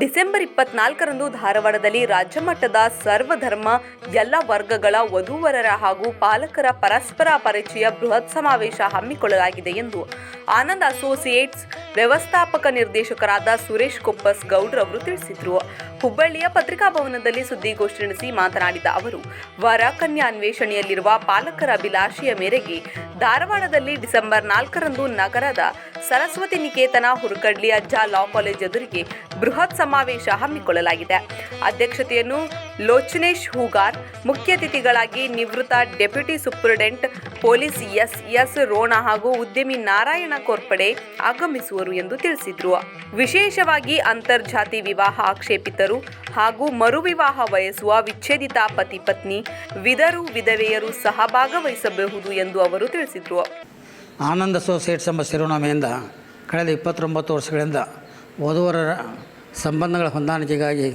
December ಇಪ್ಪತ್ನಾಲ್ಕರಂದು ಧಾರವಾಡದಲ್ಲಿ ರಾಜ್ಯ ಮಟ್ಟದ ಸರ್ವಧರ್ಮ, ಎಲ್ಲ ವರ್ಗಗಳ ವಧುವರರ ಹಾಗೂ ಪಾಲಕರ ಪರಸ್ಪರ ಪರಿಚಯ ಬೃಹತ್ ಸಮಾವೇಶ ಹಮ್ಮಿಕೊಳ್ಳಲಾಗಿದೆ ಎಂದು ಆನಂದ್ ಅಸೋಸಿಯೇಟ್ಸ್ ವ್ಯವಸ್ಥಾಪಕ ನಿರ್ದೇಶಕರಾದ ಸುರೇಶ್ ಕೊಪ್ಪಸ್ ಗೌಡ್ರವರು ತಿಳಿಸಿದರು. ಹುಬ್ಬಳ್ಳಿಯ ಪತ್ರಿಕಾಭವನದಲ್ಲಿ ಸುದ್ದಿಗೋಷ್ಠಿ ನಡೆಸಿ ಮಾತನಾಡಿದ ಅವರು, ವರ ಕನ್ಯಾ ಅನ್ವೇಷಣೆಯಲ್ಲಿರುವ ಪಾಲಕರ ಅಭಿಲಾಷೆಯ ಮೇರೆಗೆ ಧಾರವಾಡದಲ್ಲಿ ಡಿಸೆಂಬರ್ ನಾಲ್ಕರಂದು ನಗರದ ಸರಸ್ವತಿ ನಿಕೇತನ ಹುರುಕಡ್ಲಿ ಅಜ್ಜ ಲಾ ಕಾಲೇಜ್ ಎದುರಿಗೆ ಬೃಹತ್ ಸಮಾವೇಶ ಹಮ್ಮಿಕೊಳ್ಳಲಾಗಿದೆ. ಅಧ್ಯಕ್ಷತೆಯನ್ನು ಲೋಚನೇಶ್ ಹೂಗಾರ್, ಮುಖ್ಯ ಅತಿಥಿಗಳಾಗಿ ನಿವೃತ್ತ deputy superintendent police S S Rona ಹಾಗೂ ಉದ್ಯಮಿ ನಾರಾಯಣ ಕೋರ್ಪಡೆ ಆಗಮಿಸುವರು ಎಂದು ತಿಳಿಸಿದರು. ವಿಶೇಷವಾಗಿ ಅಂತರ್ಜಾತಿ ವಿವಾಹ ಆಕ್ಷೇಪಿತರು ಹಾಗೂ ಮರುವಿವಾಹ ಬಯಸುವ ವಿಚ್ಛೇದಿತ ಪತಿ ಪತ್ನಿ, ವಿಧರು, ವಿಧವೆಯರು ಸಹ ಭಾಗವಹಿಸಬಹುದು ಎಂದು ಅವರು ತಿಳಿಸಿದರು. ಆನಂದ ಅಸೋಸಿಯೇಟ್ಸ್ ಎಂಬ ಶಿರೋನಾಮೆಯಿಂದ ಕಳೆದ ಇಪ್ಪತ್ತೊಂಬತ್ತು ವರ್ಷಗಳಿಂದ ವಧುವರರ ಸಂಬಂಧಗಳ ಹೊಂದಾಣಿಕೆಗಾಗಿ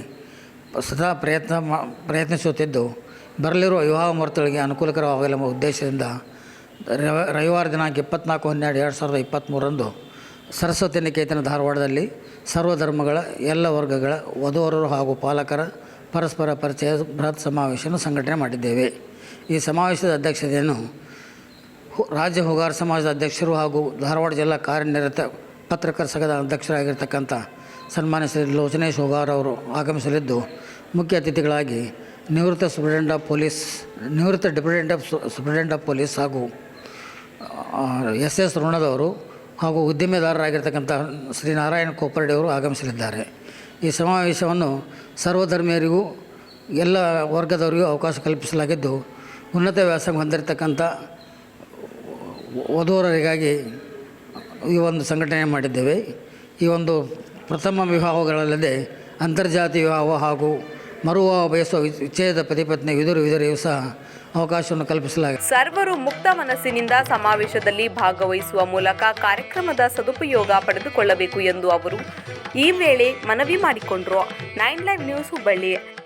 ಸದಾ ಪ್ರಯತ್ನ ಪ್ರಯತ್ನಿಸುತ್ತಿದ್ದು, ಬರಲಿರುವ ವಿವಾಹ ಮುಹೂರ್ತಗಳಿಗೆ ಅನುಕೂಲಕರವಾಗಲೆಂಬ ಉದ್ದೇಶದಿಂದ ರವ, ರವಿವಾರ ದಿನಾಂಕ ಇಪ್ಪತ್ನಾಲ್ಕು ಹನ್ನೆರಡು ಎರಡು ಸಾವಿರದ ಇಪ್ಪತ್ತ್ಮೂರರಂದು ಸರಸ್ವತಿ ನಿಕೇತನ ಧಾರವಾಡದಲ್ಲಿ ಸರ್ವಧರ್ಮಗಳ ಎಲ್ಲ ವರ್ಗಗಳ, ವಧುವರರು ಹಾಗೂ ಪಾಲಕರ ಪರಸ್ಪರ ಪರಿಚಯ ಬೃಹತ್ ಸಮಾವೇಶವನ್ನು ಸಂಘಟನೆ ಮಾಡಿದ್ದೇವೆ. ಈ ಸಮಾವೇಶದ ಅಧ್ಯಕ್ಷತೆಯನ್ನು ರಾಜ್ಯ ಹುಗಾರ ಸಮಾಜದ ಅಧ್ಯಕ್ಷರು ಹಾಗೂ ಧಾರವಾಡ ಜಿಲ್ಲಾ ಕಾರ್ಯನಿರತ ಪತ್ರಕರ್ ಸಂಘದ ಅಧ್ಯಕ್ಷರಾಗಿರ್ತಕ್ಕಂಥ ಸನ್ಮಾನ್ಯ ಶ್ರೀ ಲೋಚನೇಶ್ ಹುಗಾರ್ ಅವರು ಆಗಮಿಸಲಿದ್ದು, ಮುಖ್ಯ ಅತಿಥಿಗಳಾಗಿ ನಿವೃತ್ತ ಸುಪ್ರಿಂಟೆಂಟ್ ಆಫ್ ಪೊಲೀಸ್, ನಿವೃತ್ತ deputy of superintendent of police ಹಾಗೂ ಎಸ್ ಎಸ್ ಋಣದವರು ಹಾಗೂ ಉದ್ದಿಮೆದಾರರಾಗಿರ್ತಕ್ಕಂಥ ಶ್ರೀ ನಾರಾಯಣ ಅವರು ಆಗಮಿಸಲಿದ್ದಾರೆ. ಈ ಸಮಾವೇಶವನ್ನು ಸರ್ವಧರ್ಮೀಯರಿಗೂ, ಎಲ್ಲ ವರ್ಗದವರಿಗೂ ಅವಕಾಶ ಕಲ್ಪಿಸಲಾಗಿದ್ದು, ಉನ್ನತ ವ್ಯಾಸಂಗ ಹೊಂದಿರತಕ್ಕಂಥ ವಧುವರರಿಗಾಗಿ ಈ ಒಂದು ಸಂಘಟನೆ ಮಾಡಿದ್ದೇವೆ. ಈ ಒಂದು ಪ್ರಥಮ ವಿವಾಹಗಳಲ್ಲದೆ ಅಂತರ್ಜಾತಿ ವಿವಾಹ ಹಾಗೂ ಮರುವಿವಾಹ ಬಯಸುವ ವಿಚ್ಛೇದ ಪತಿಪತ್ನಿ ವಿದುರು ವಿಧರೆಯೂ ಸಹ ಅವಕಾಶವನ್ನು ಕಲ್ಪಿಸಲಾಗಿದೆ. ಸರ್ವರು ಮುಕ್ತ ಮನಸ್ಸಿನಿಂದ ಸಮಾವೇಶದಲ್ಲಿ ಭಾಗವಹಿಸುವ ಮೂಲಕ ಕಾರ್ಯಕ್ರಮದ ಸದುಪಯೋಗ ಪಡೆದುಕೊಳ್ಳಬೇಕು ಎಂದು ಅವರು ಈ ವೇಳೆ ಮನವಿ ಮಾಡಿಕೊಂಡರು. Nine live news Hubballi.